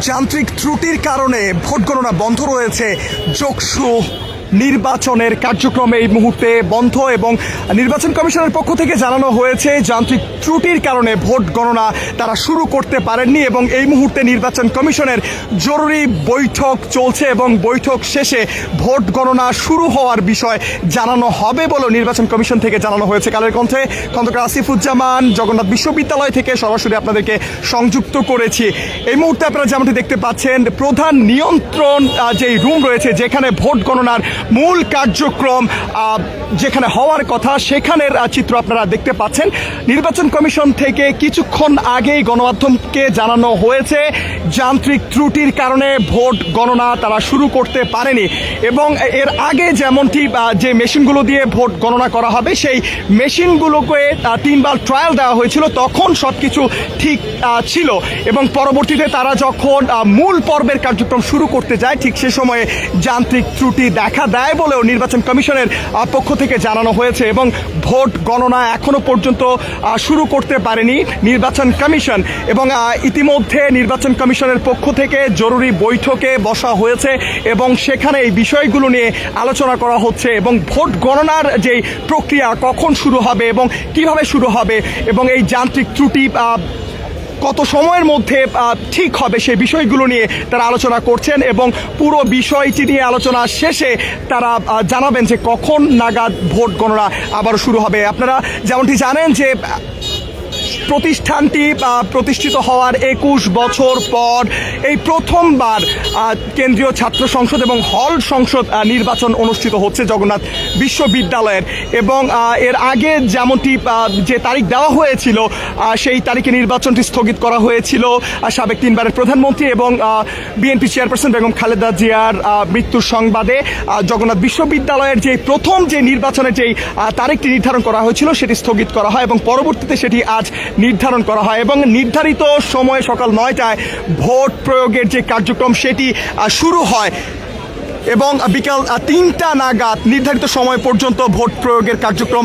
যান্ত্রিক ত্রুটির কারণে ভোট গণনা বন্ধ রয়েছে। যোগসু নির্বাচনের কার্যক্রম এই মুহূর্তে বন্ধ এবং নির্বাচন কমিশনের পক্ষ থেকে জানানো হয়েছে, যান্ত্রিক ত্রুটির কারণে ভোট গণনা তারা শুরু করতে পারেননি এবং এই মুহূর্তে নির্বাচন কমিশনের জরুরি বৈঠক চলছে এবং বৈঠক শেষে ভোট গণনা শুরু হওয়ার বিষয় জানানো হবে বলেও নির্বাচন কমিশন থেকে জানানো হয়েছে। কালের কণ্ঠে খন্দকার আসিফুজ্জামান, জগন্নাথ বিশ্ববিদ্যালয় থেকে সরাসরি আপনাদেরকে সংযুক্ত করেছি। এই মুহূর্তে আপনারা যেমনটি দেখতে পাচ্ছেন, প্রধান নিয়ন্ত্রণ যেই রুম রয়েছে, যেখানে ভোট গণনার মূল কার্যক্রম যেখানে হওয়ার কথা, সেখানের চিত্র আপনারা দেখতে পাচ্ছেন। নির্বাচন কমিশন থেকে কিছুক্ষণ আগেই গণমাধ্যমকে জানানো হয়েছে, যান্ত্রিক ত্রুটির কারণে ভোট গণনা তারা শুরু করতে পারেনি। এবং এর আগে যেমনটি যে মেশিনগুলো দিয়ে ভোট গণনা করা হবে, সেই মেশিনগুলোকে তিনবার ট্রায়াল দেওয়া হয়েছিল, তখন সব কিছু ঠিক ছিল। এবং পরবর্তীতে তারা যখন মূল পর্বের কার্যক্রম শুরু করতে যায়, ঠিক সে সময়ে যান্ত্রিক ত্রুটি দেখা দেয় বলেও নির্বাচন কমিশনের পক্ষ থেকে জানানো হয়েছে এবং ভোট গণনা এখনও পর্যন্ত শুরু করতে পারেনি নির্বাচন কমিশন। এবং ইতিমধ্যে নির্বাচন কমিশনের পক্ষ থেকে জরুরি বৈঠকে বসা হয়েছে এবং সেখানে এই বিষয়গুলো নিয়ে আলোচনা করা হচ্ছে এবং ভোট গণনার যে প্রক্রিয়া কখন শুরু হবে এবং কীভাবে শুরু হবে এবং এই যান্ত্রিক ত্রুটি কত সময়ের মধ্যে ঠিক হবে সেই বিষয়গুলো নিয়ে তারা আলোচনা করছেন এবং পুরো বিষয়টি নিয়ে আলোচনা শেষে তারা জানাবেন যে কখন নাগাদ ভোট গণনা আবার শুরু হবে। আপনারা যেমনটি জানেন যে প্রতিষ্ঠানটি প্রতিষ্ঠিত হওয়ার একুশ বছর পর এই প্রথমবার কেন্দ্রীয় ছাত্র সংসদ এবং হল সংসদ নির্বাচন অনুষ্ঠিত হচ্ছে জগন্নাথ বিশ্ববিদ্যালয়ের। এবং এর আগে যেমনটি যে তারিখ দেওয়া হয়েছিল সেই তারিখে নির্বাচনটি স্থগিত করা হয়েছিল সাবেক তিনবারের প্রধানমন্ত্রী এবং বিএনপি চেয়ারপারসন বেগম খালেদা জিয়ার মৃত্যুর সংবাদে জগন্নাথ বিশ্ববিদ্যালয়ের যে প্রথম যে নির্বাচনের যেই তারিখটি নির্ধারণ করা হয়েছিল, সেটি স্থগিত করা হয় এবং পরবর্তীতে সেটি আজ নির্ধারণ করা হয় এবং নির্ধারিত সময়ে সকাল নয়টায় ভোট প্রয়োগের যে কার্যক্রম সেটি শুরু হয় এবং বিকাল তিনটা নাগাদ নির্ধারিত সময় পর্যন্ত ভোট প্রয়োগের কার্যক্রম